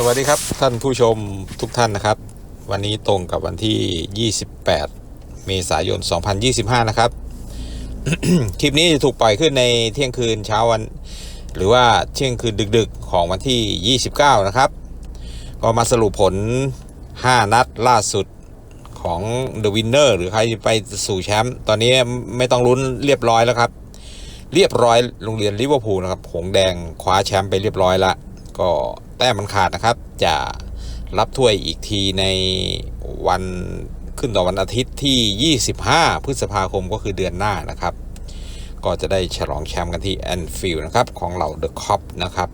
สวัสดีครับท่านผู้ชมทุกท่านนะครับ วันนี้ตรงกับวันที่ 28 เมษายน 2025 นะครับ คลิปนี้จะถูกปล่อยขึ้นในเที่ยงคืนเช้าวัน หรือว่าเที่ยงคืนดึกๆของวันที่ 29 นะครับ ก็มาสรุปผล 5 นัดล่าสุดของ The Winner หรือใครไปสู่แชมป์ตอนนี้ไม่ต้องลุ้นเรียบร้อยแล้วครับ เรียบร้อยโรงเรียนลิเวอร์พูลนะครับ หงแดงคว้าแชมป์ไปเรียบร้อยละก็ แต้มมันขาดนะครับ จะรับถ้วยอีกทีในวันขึ้นต่อวันอาทิตย์ที่ 25 พฤษภาคมก็คือเดือนหน้านะครับ ก็จะได้ฉลองแชมป์กันที่แอนฟิลด์นะครับ ของเหล่าเดอะคอปนะครับ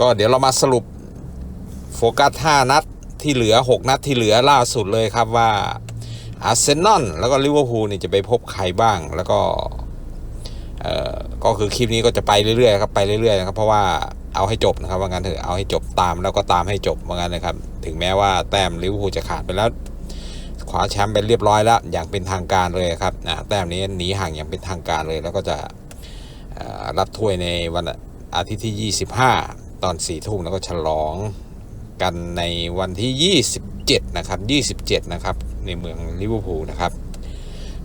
ก็เดี๋ยวเรามาสรุปโฟกัส 5 นัดที่เหลือ 6 นัดที่เหลือล่าสุดเลยครับว่าอาร์เซนอลแล้วก็ลิเวอร์พูลนี่จะไปพบใครบ้างแล้วก็ เอ่อก็คือคลิปนี้ก็จะไปเรื่อยๆครับไปเรื่อยๆนะครับเพราะว่าเอาให้จบนะครับว่างั้นเถอะเอาให้จบตามแล้วก็ตามให้จบว่างั้นนะครับ ถึงแม้ว่าแต้มลิเวอร์พูลจะขาดไปแล้วคว้าแชมป์ไปเรียบร้อยแล้ว อย่างเป็นทางการเลยครับอ่าแต้มนี้หนีห่างอย่างเป็นทางการเลย แล้วก็จะรับถ้วยในวันอาทิตย์ที่ 25 ตอน4ทุ่มแล้วก็ฉลองกันในวันที่ 27 นะครับ 27 นะครับ ในเมืองลิเวอร์พูลนะครับ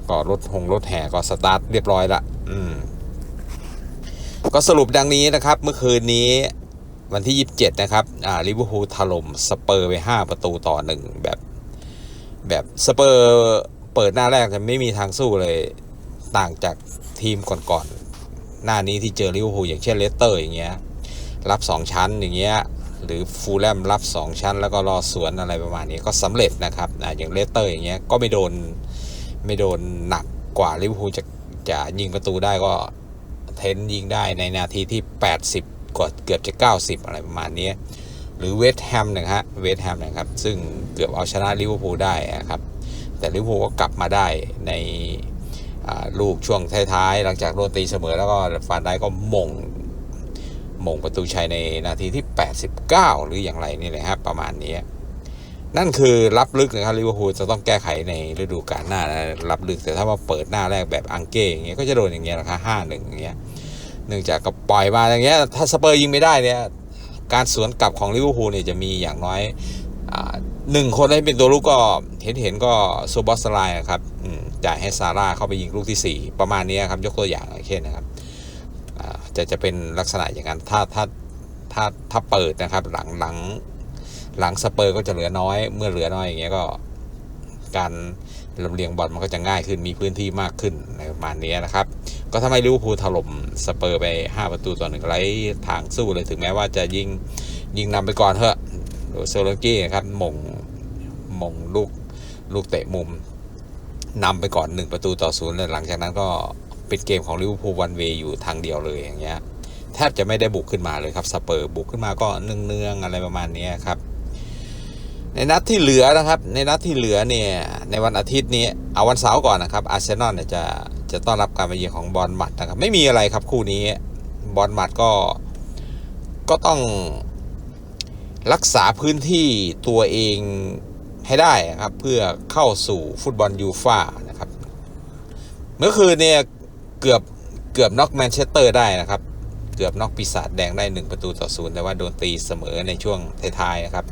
ก็รถหงรถแห่ก็สตาร์ทเรียบร้อยละ ก็สรุปดังนี้นะครับ เมื่อคืนนี้วันที่ 27 นะครับ อ่าลิเวอร์พูลถล่มสเปอร์ไป 5 ประตูต่อหนึ่งแบบ แบบสเปอร์เปิดหน้าแรกจะไม่มีทางสู้เลยต่างจากทีมก่อนๆ หน้านี้ที่เจอลิเวอร์พูลอย่างเช่นเลสเตอร์อย่างเงี้ย รับ 2 ชั้นอย่างเงี้ย หรือฟูลแลมรับ 2 ชั้น แล้วก็รอสวนอะไรประมาณนี้ก็สำเร็จนะครับ อ่าอย่างเลสเตอร์อย่างเงี้ยก็ไม่โดนไม่โดนหนักกว่าลิเวอร์พูลจะ จะยิงประตูได้ก็เทนยิงได้ในนาทีที่ 80 กว่าเกือบจะ 90 อะไรประมาณนี้ หรือเวสต์แฮมนะฮะเวสต์แฮมนะครับ ซึ่งเกือบเอาชนะลิเวอร์พูลได้นะครับ แต่ลิเวอร์พูลก็กลับมาได้ในลูกช่วงท้ายๆ หลังจากโดนตีเสมอแล้วก็ฟานได้ก็มงมงประตูชัยในนาทีที่ 89 หรืออย่างไรนี่แหละครับประมาณนี้ นั่นคือรับลึกนะครับลิเวอร์พูลจะต้องแก้ไขในฤดูกาลหน้านะรับลึกแต่ถ้ามาเปิดหน้าแรกแบบอังเก้อย่างเงี้ยก็จะโดนอย่างเงี้ยราคาห้าหนึ่งอย่างเงี้ยเนื่องจากก็ปล่อยมาอย่างเงี้ยถ้าสเปอร์ยิงไม่ได้เนี่ยการสวนกลับของลิเวอร์พูลเนี่ยจะมีอย่างน้อยอหนึ่งคนให้เป็นตัวลูกก็เห็นเห็นก็โซบอสไลน์ครับจ่ายให้ซาร่าเข้าไปยิงลูกที่สี่ประมาณนี้ครับยกตัวอย่างเช่นนะครับจะจะเป็นลักษณะอย่างนั้นถ้าถ้าถ้าถ้าเปิดนะครับหลังหลัง หลังสเปอร์ก็จะเหลือน้อย เมื่อเหลือน้อยอย่างเงี้ยก็การลำเลียงบอลมันก็จะง่ายขึ้นมีพื้นที่มากขึ้นในประมาณนี้นะครับ ก็ทำให้ลิเวอร์พูลถล่มสเปอร์ไป 5 ประตูต่อหนึ่งไร้ทางสู้เลยถึงแม้ว่าจะยิงยิงนำไปก่อนเถอะโซโลกี้นะครับมงมงลูกลูกเตะมุมนำไปก่อน 1 ประตูต่อศูนย์เลยหลังจากนั้นก็ปิดเกมของลิเวอร์พูลวันเวย์อยู่ทางเดียวเลยอย่างเงี้ยแทบจะไม่ได้บุกขึ้นมาเลยครับสเปอร์บุกขึ้นมาก็เนืองๆอะไรประมาณนี้ครับ ในนัดที่เหลือนะครับ ในนัดที่เหลือเนี่ยในวันอาทิตย์นี้เอาวันเสาร์ก่อนนะครับอาร์เซนอลเนี่ยจะจะต้อนรับการมาเยือนของบอลมัดนะครับ ไม่มีอะไรครับคู่นี้บอลมัดก็ก็ต้องรักษาพื้นที่ตัวเองให้ได้ครับ เพื่อเข้าสู่ฟุตบอลยูฟ่านะครับ เมื่อคืนเนี่ยเกือบเกือบน็อกแมนเชสเตอร์ได้นะครับ เกือบน็อกปีศาจแดงได้หนึ่งประตูต่อศูนย์แต่ว่าโดนตีเสมอในช่วงท้ายๆนะครับ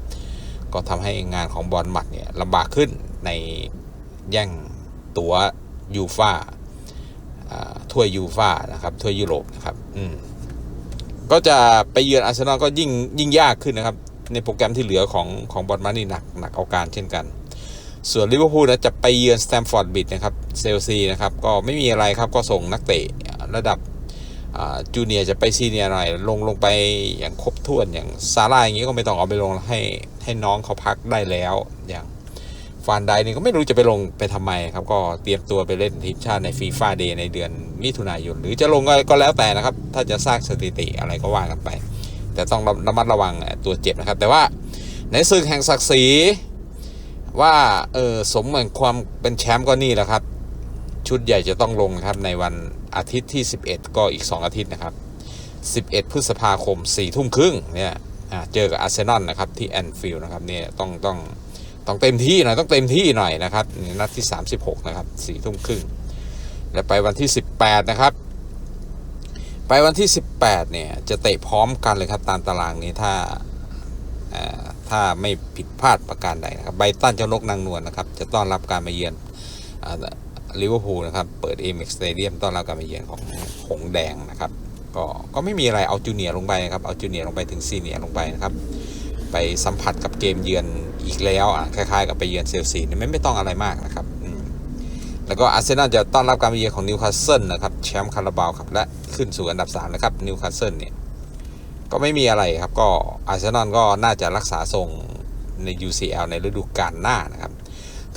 ก็ทำให้งานของบอลหมัดเนี่ยลำบากขึ้นในแย่งตัวยูฟาถ้วยยูฟ่านะครับถ้วยยุโรปนะครับอืมก็จะไปเยือนอาร์เซนอลก็ยิ่งยิ่งยากขึ้นนะครับ ในโปรแกรมที่เหลือของของบอลมัดนี่หนักหนักเอาการเช่นกัน ส่วนลิเวอร์พูลนะจะไปเยือนสแตมฟอร์ดบิดนะครับเซลซีนะครับก็ไม่มีอะไรครับก็ส่งนักเตะระดับจูเนียร์จะไปซีเนียร์หน่อยลงลงไปอย่างครบถ้วนอย่างซาร่าอย่างนี้ก็ไม่ต้องเอาไปลงให้ ให้น้องเขาพักได้แล้ว อย่างฟานไดนี่ก็ไม่รู้จะไปลงไปทำไมครับ ก็เตรียมตัวไปเล่นทีมชาติในฟีฟ่าเดย์ในเดือนมิถุนายน หรือจะลงก็แล้วแต่นะครับ ถ้าจะสร้างสถิติอะไรก็ว่ากันไป แต่ต้องระมัดระวังตัวเจ็บนะครับ แต่ว่าในศึกแห่งศักดิ์ศรีว่าเออสมเหมือนความเป็นแชมป์ก็นี่แหละครับ ชุดใหญ่จะต้องลงครับในวันอาทิตย์ที่ 11 ก็อีก 2 อาทิตย์นะครับ 11 พฤษภาคม4ทุ่มครึ่งเนี่ย เจอกับอาร์เซนอลนะครับที่แอนฟิลด์นะครับเนี่ยต้องต้องต้องเต็มที่หน่อยต้องเต็มที่หน่อยนะครับนัดที่ 36 นะครับ4ทุ่มครึ่งแล้วไปวันที่ 18 นะครับ ไปวันที่ 18 เนี่ย จะเตะพร้อมกันเลยครับ ตามตารางนี้ถ้าถ้าไม่ผิดพลาดประการใดนะครับไบตันเจ้านกนางนวลนะครับ จะต้อนรับการมาเยือนลิเวอร์พูลนะครับ เปิดเอเม็กสเตเดียมต้อนรับการมาเยือนของหงแดงนะครับ ก็ก็ไม่มีอะไรเอาจูเนียร์ลงไปนะครับเอาจูเนียร์ลงไปถึงซีเนียร์ลงไปนะครับไปสัมผัสกับเกมเยือนอีกแล้วอะคล้ายๆกับไปเยือนเซลซีนี่ไม่ไม่ต้องอะไรมากนะครับแล้วก็อาร์เซนอลจะต้อนรับการมาเยือนของนิวคาสเซิลนะครับแชมป์คาราบาวครับและขึ้นสู่อันดับ3นะครับนิวคาสเซิลเนี่ยก็ไม่มีอะไรครับก็อาร์เซนอลก็น่าจะรักษาทรงใน UCL ในฤดูกาลหน้านะครับ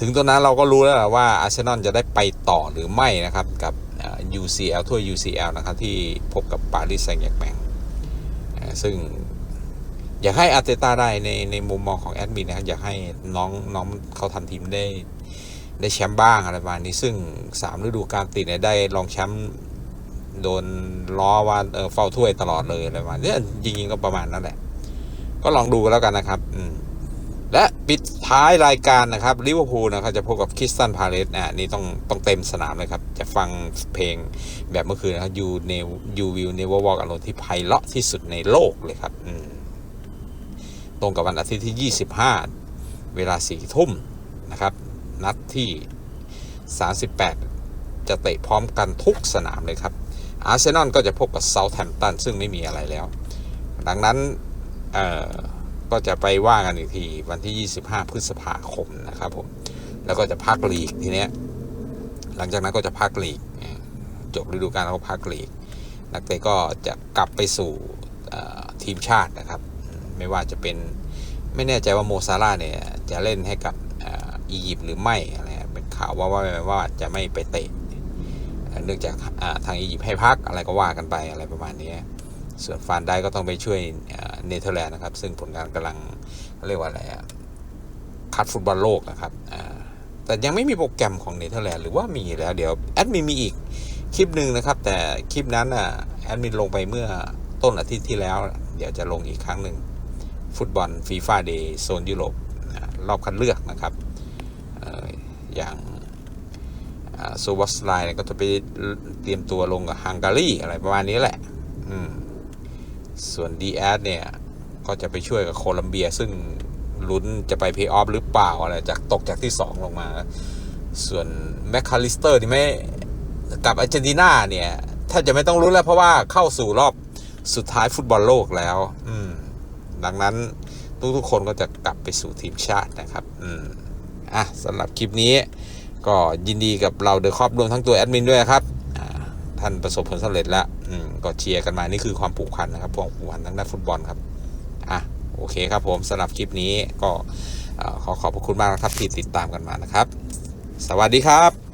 ถึงตรงนั้นเราก็รู้แล้วว่าอาร์เซนอลจะได้ไปต่อหรือไม่นะครับกับ UCL ทั่วย UCL นะครับที่พบกับปารีสแซงต์แยร์กแมงซึ่งอยากให้อาร์เตต้าได้ในในมุมมองของแอดมินนะครับอยากให้น้องน้องเขาทำทีมได้ได้แชมป์บ้างอะไรประมาณนี้ซึ่งสามฤดูกาลติดเนี่ยได้รองแชมป์โดนล้อว่าเออเฝ้าถ้วยตลอดเลยอะไรประมาณนี้จริงๆก็ประมาณนั้นแหละ ก็ลองดูกันแล้วกันนะครับ อืม และปิดท้ายรายการนะครับลิเวอร์พูลนะครับจะพบกับคริสตันพาเลสอะนี่ต้องต้องเต็มสนามเลยครับ จะฟังเพลงแบบเมื่อคืนนะครับ You n e You Will Never Walk Alone ที่ไพเราะที่สุดในโลกเลยครับตรงกับวันอาทิตย์ที่ 25 เวลา4ทุ่มนะครับ นัดที่ 38 จะเตะพร้อมกันทุกสนามเลยครับ อาร์เซนอลก็จะพบกับเซาท์แฮมป์ตันซึ่งไม่มีอะไรแล้ว ดังนั้นเอ่อ ก็จะไปว่ากันอีกทีวันที่ 25 พฤษภาคมนะครับผมแล้วก็จะพักลีกทีเนี้ยหลังจากนั้นก็จะพักลีกจบฤดูกาลแล้วก็พักลีก นักเตะก็จะกลับไปสู่ทีมชาตินะครับ ไม่ว่าจะเป็นไม่แน่ใจว่าโมซาร่าเนี่ยจะเล่นให้กับอียิปต์หรือไม่อะไรเป็นข่าวว่าว่าว่าจะไม่ไปเตะเนื่องจากทางอียิปต์ให้พักอะไรก็ว่ากันไปอะไรประมาณนี้ส่วนฟานได้ก็ต้องไปช่วย เนเธอร์แลนด์นะครับ ซึ่งผลงานกำลังเรียกว่าอะไรอะคัดฟุตบอลโลกนะครับแต่ยังไม่มีโปรแกรมของเนเธอร์แลนด์หรือว่ามีแล้วเดี๋ยวแอดมินมีอีกคลิปหนึ่งนะครับ แต่คลิปนั้นอะแอดมินลงไปเมื่อต้นอาทิตย์ที่แล้ว เดี๋ยวจะลงอีกครั้งหนึ่งฟุตบอลฟีฟ่าเดย์โซนยุโรปรอบคัดเลือกนะครับเอ่ออย่างโซวัสไลน์ก็จะไปเตรียมตัวลงกับฮังการีอะไรประมาณนี้แหละ อืม ส่วนดีแอสเนี่ย ก็จะไปช่วยกับโคลัมเบีย ซึ่งลุ้นจะไปเพย์ออฟหรือเปล่าอะไรจากตกจากที่ 2 ลงมา ส่วนแมคคาลิสเตอร์นี่ไม่กับอาร์เจนตินาเนี่ยถ้าจะไม่ต้องลุ้นแล้วเพราะว่าเข้าสู่รอบสุดท้ายฟุตบอลโลกแล้ว อืม ดังนั้นทุกๆคนก็จะกลับไปสู่ทีมชาตินะครับ อืม อะสำหรับคลิปนี้ ก็ยินดีกับเราเดอะครอบรวมทั้งตัวแอดมินด้วยครับ ท่านประสบผลสำเร็จแล้ว อืมก็เชียร์กันมานี่คือความผูกพันนะครับความผูกพันทางด้านฟุตบอลครับอะโอเคครับผมสำหรับคลิปนี้ก็ขอขอบพระคุณมากนะครับที่ติดตามกันมานะครับ สวัสดีครับ